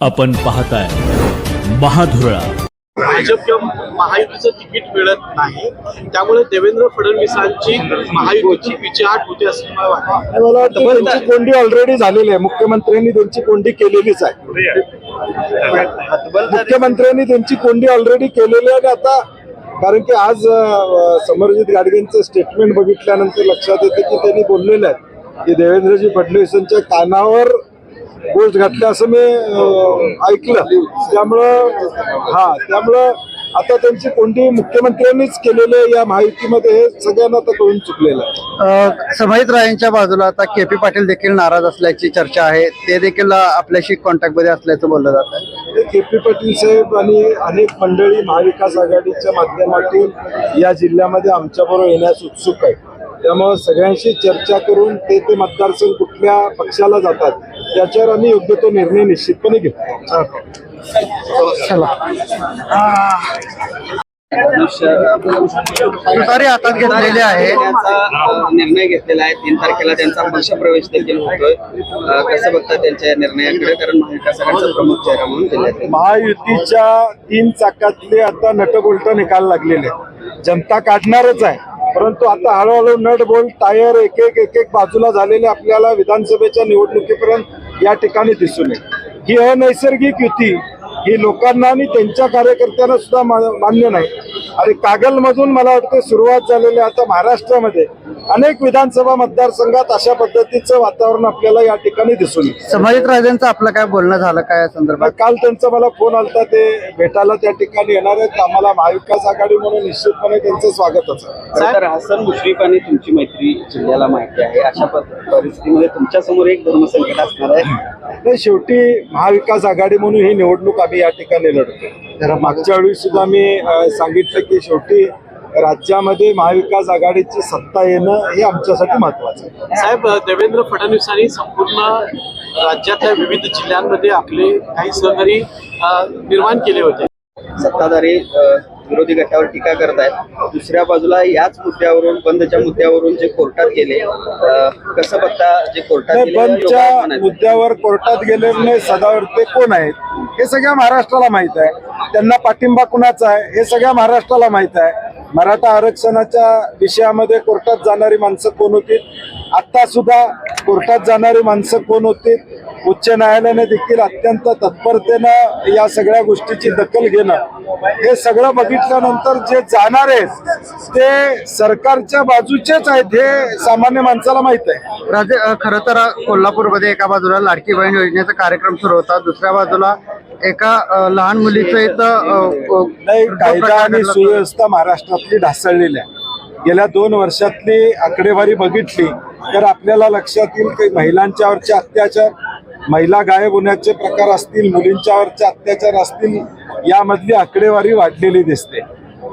आपण पाहताय महाधुरळा. भाजप किंवा महायुतीचं तिकीट मिळत नाही. त्यामुळे देवेंद्र फडणवीसांची महायुतीची पिछेहाट होते असं मला वाटतं. मला वाटतं त्यांची कोंडी ऑलरेडी झालेली आहे. मुख्यमंत्र्यांनी त्यांची कोंडी केलेलीच आहे. मुख्यमंत्र्यांनी त्यांची कोंडी ऑलरेडी केलेली आहे. आणि आता कारण की आज अं, समरजित गाडगेंचं स्टेटमेंट बघितल्यानंतर लक्षात येतं की त्यांनी बोललेलं आहे की देवेंद्रजी फडणवीसांच्या कानावर गोष्ट घातल्या असं मी ऐकलं. त्यामुळं हा त्यामुळं आता त्यांची कोंडी मुख्यमंत्र्यांनीच केलेली या माहितीमध्ये हे सगळ्यांना आता कळून चुकलेलं आहे. समाहित रायांच्या बाजूला आता के पी पाटील देखील नाराज असल्याची चर्चा आहे. ते देखील आपल्याशी कॉन्टॅक्टमध्ये असल्याचं बोललं जात आहे. के पी पाटील साहेब आणि अनेक मंडळी महाविकास आघाडीच्या माध्यमातून या जिल्ह्यामध्ये आमच्याबरोबर येण्यास उत्सुक आहे त्यामुळे सगळ्यांशी चर्चा करून ते ते मतदारसंघ कुठल्या पक्षाला जातात त्याच्यावर आम्ही योग्य तो निर्णय निश्चितपणे घेतो. चला तुतारी हातात घेतलेली आहे. निर्णय घेतलेला आहे. तीन तारखेला त्यांचा पक्ष प्रवेश देखील होतोय. कसं बघता त्यांच्या या निर्णयाकडे? कारण महाविकास आघाडीचा प्रमुख चेहरा म्हणून जिल्ह्यात महायुतीच्या तीन चाकातले आता नटबोल्ट निकाल लागलेले. जनता काढणारच आहे. परंतु आता हळूहळू नट बोल्ट टायर एक एक एक एक बाजूला झालेले आपल्याला विधानसभेच्या निवडणुकीपर्यंत या ठिकाणी दिसून येईल. ही अनैसर्गिक युती ही लोकांना आणि त्यांच्या कार्यकर्त्यांना सुद्धा मान्य नाही. आणि कागलमधून मला वाटतं सुरुवात झालेली आहे आता महाराष्ट्रामध्ये अनेक विधानसभा मतदारसंघात अशा पद्धतीचं वातावरण आपल्याला या ठिकाणी दिसून येईल. समाहित राजांचं आपलं काय बोलणं झालं काय या संदर्भात? काल त्यांचा मला फोन आलता ते भेटायला त्या ठिकाणी येणार आहेत. आम्हाला महाविकास आघाडी म्हणून निश्चितपणे त्यांचं स्वागतच तर हसन मुश्रीफ आणि तुमची मैत्री जिल्ह्याला माहिती आहे. अशा परिस्थितीमध्ये तुमच्यासमोर एक धर्मसंकट असणार आहे. शेवटी महाविकास आघाडी म्हणून ही निवडणूक आम्ही या ठिकाणी लढतो. मागच्या वेळी सुद्धा मी सांगितलं की शेवटी राज्यामध्ये महाविकास आघाडीची सत्ता येणं हे आमच्यासाठी महत्वाचं आहे. साहेब देवेंद्र फडणवीसांनी संपूर्ण राज्यातल्या विविध जिल्ह्यांमध्ये आपले काही सहकारी निर्माण केले होते. सत्ताधारी विरोधी गटावर टीका करत आहेत दुसऱ्या बाजूला याच मुद्द्यावरून बंदच्या मुद्द्यावरून जे कोर्टात गेले अं, कसं बघता जे कोर्टात गेले बंदच्या. मुद्द्यावर कोर्टात गेलेले सदावर्ते कोण आहेत हे सगळ्या महाराष्ट्राला माहीत आहे. त्यांना पाठिंबा कुणाचा आहे हे सगळ्या महाराष्ट्राला माहीत आहे. मराठा आरक्षणाच्या विषयामध्ये कोर्टात जाणारी माणसं कोण होती आत्ता सुद्धा कोर्टात जाणारी माणसं कोण होती उच्च न्यायालयाने देखील अत्यंत तत्परतेनं या सगळ्या गोष्टीची दखल घेणं. हे सगळं बघितल्यानंतर जे जाणार आहेत ते सरकारच्या बाजूचेच आहेत हे सामान्य माणसाला माहीत आहे. राजे खरं तर कोल्हापूरमध्ये एका बाजूला लाडकी बहीण योजनेचा कार्यक्रम सुरू होता. दुसऱ्या बाजूला एका लहान मुलीचं इथं नाही कायदा आणि सुव्यवस्था महाराष्ट्रातली ढासळलेली आहे. गेल्या दोन वर्षातली आकडेवारी बघितली तर आपल्याला लक्षात येईल की महिलांच्यावरचे अत्याचार महिला गायब होण्याचे प्रकार असतील मुलींच्यावरचे अत्याचार असतील यामधली आकडेवारी वाढलेली दिसते.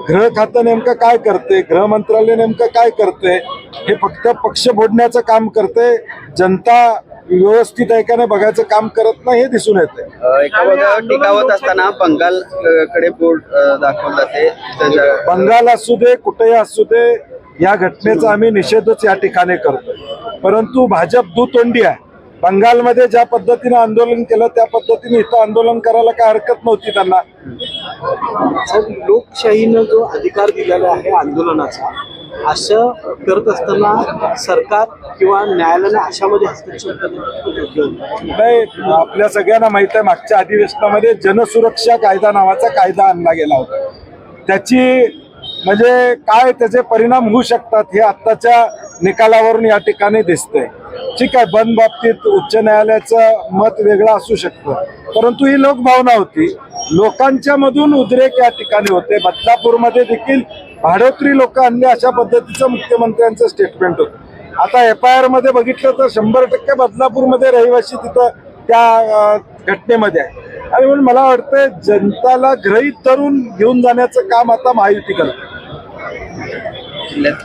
गृह खातं नेमकं काय करते गृह मंत्रालय नेमकं काय करते हे फक्त पक्ष फोडण्याचं काम करते जनता व्यवस्थित आहे का नाही बघायचं काम करत नाही हे दिसून येते टीकावत असताना बंगाल कडे बोर्ड दाखवलं जाते. बंगाल असू दे कुठेही असू दे या घटनेचा आम्ही निषेधच या ठिकाणी करतोय. परंतु भाजप दुतोंडी आहे. बंगालमध्ये ज्या पद्धतीने आंदोलन केलं त्या पद्धतीने इथं आंदोलन करायला काय हरकत नव्हती त्यांना. लोकशाहीनं जो अधिकार दिलेला आहे आंदोलनाचा असं करत असताना सरकार किंवा न्यायालयाने अशामध्ये हस्तक्षेप करणं नाही आपल्या सगळ्यांना माहीत आहे मागच्या अधिवेशनामध्ये जनसुरक्षा कायदा नावाचा कायदा आणला गेला होता. त्याची म्हणजे काय त्याचे परिणाम होऊ शकतात हे आत्ताच्या निकालावरून या ठिकाणी दिसतंय. ठीक आहे बंद बाबतीत उच्च न्यायालयाचं मत वेगळं असू शकतं. परंतु ही लोकभावना होती. लोकांच्या मधून उद्रेक या ठिकाणी होते. बदलापूरमध्ये देखील भाडोत्री लोक आणले अशा पद्धतीचं मुख्यमंत्र्यांचं स्टेटमेंट होतं. आता एफ आय आरमध्ये बघितलं तर शंभर टक्के बदलापूरमध्ये रहिवासी तिथं त्या घटनेमध्ये आहे. आणि म्हणून मला वाटतं जनताला ग्रहित धरून घेऊन जाण्याचं काम आता महायुती करते जिल्ह्यात.